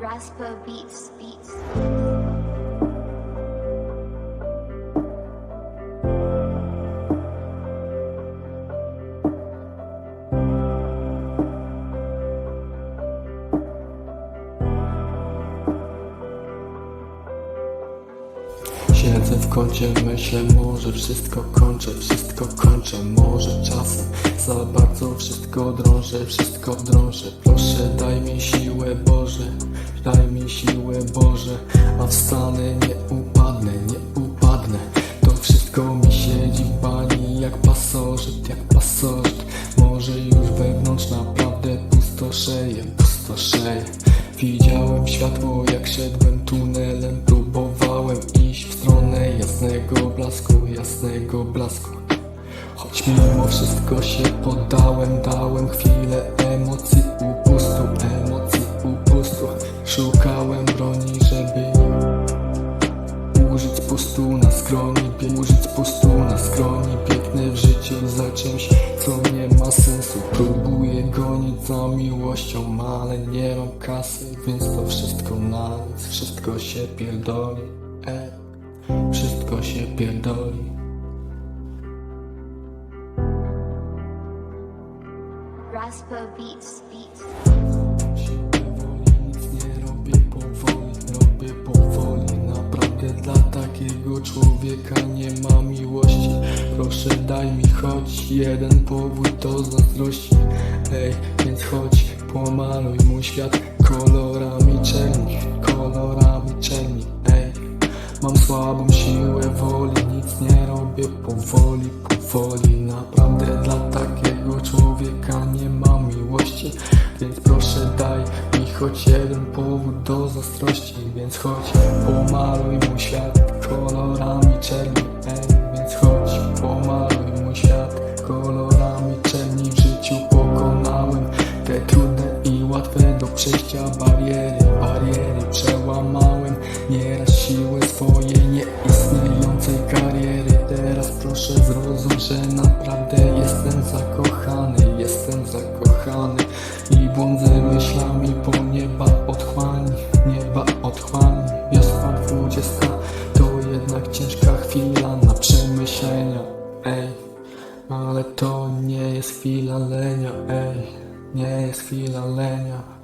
Raspa Beats, Beats. Siedzę w kącie, myślę, może wszystko kończę, wszystko kończę, może czasem za bardzo wszystko drążę, wszystko drążę. Proszę daj mi siłę Boże, daj mi siłę Boże, a wstanę, nie upadnę, nie upadnę. To wszystko mi siedzi w bani jak pasożyt, jak pasożyt. Może już wewnątrz naprawdę pustoszeję, pustoszeję. Widziałem światło jak szedłem tunelem, próbowałem iść w stronę jasnego blasku, jasnego blasku. Choć mimo wszystko się poddałem, dałem chwilę emocji upustu, emocji upustu. Szukałem broni, żeby Użyć pustu na skroni, użyć pustu na skroni Biegnę w życiu za czymś, co nie ma sensu. Próbuję gonić za miłością, ale nie mam kasy Więc to wszystko na nic, wszystko się pierdoli. E, Wszystko się pierdoli. Beats, Beats. Takiego człowieka nie ma miłości. Proszę daj mi choć jeden powód do zazdrości. Ej, więc chodź, pomaluj mój świat kolorami czerni Kolorami czerni, ej Mam słabą siłę woli, nic nie robię powoli, powoli. Naprawdę dla takiego człowieka nie ma miłości. Więc proszę daj mi choć jeden do zazdrości Więc chodź, pomaluj mój świat kolorami czerni. Ej, więc chodź, pomaluj mój świat kolorami czerni. W życiu pokonałem te trudne i łatwe do przejścia bariery. Bariery przełamałem nieraz siłę swojej nieistniejącej kariery. Teraz proszę zrozum, że naprawdę jestem zakochany. Jestem zakochany i błądzę myślami po nieba nie jest chwila lenia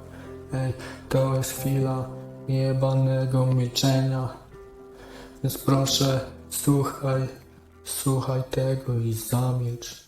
Ej, to jest chwila jebanego milczenia. Więc proszę, słuchaj, słuchaj tego i zamilcz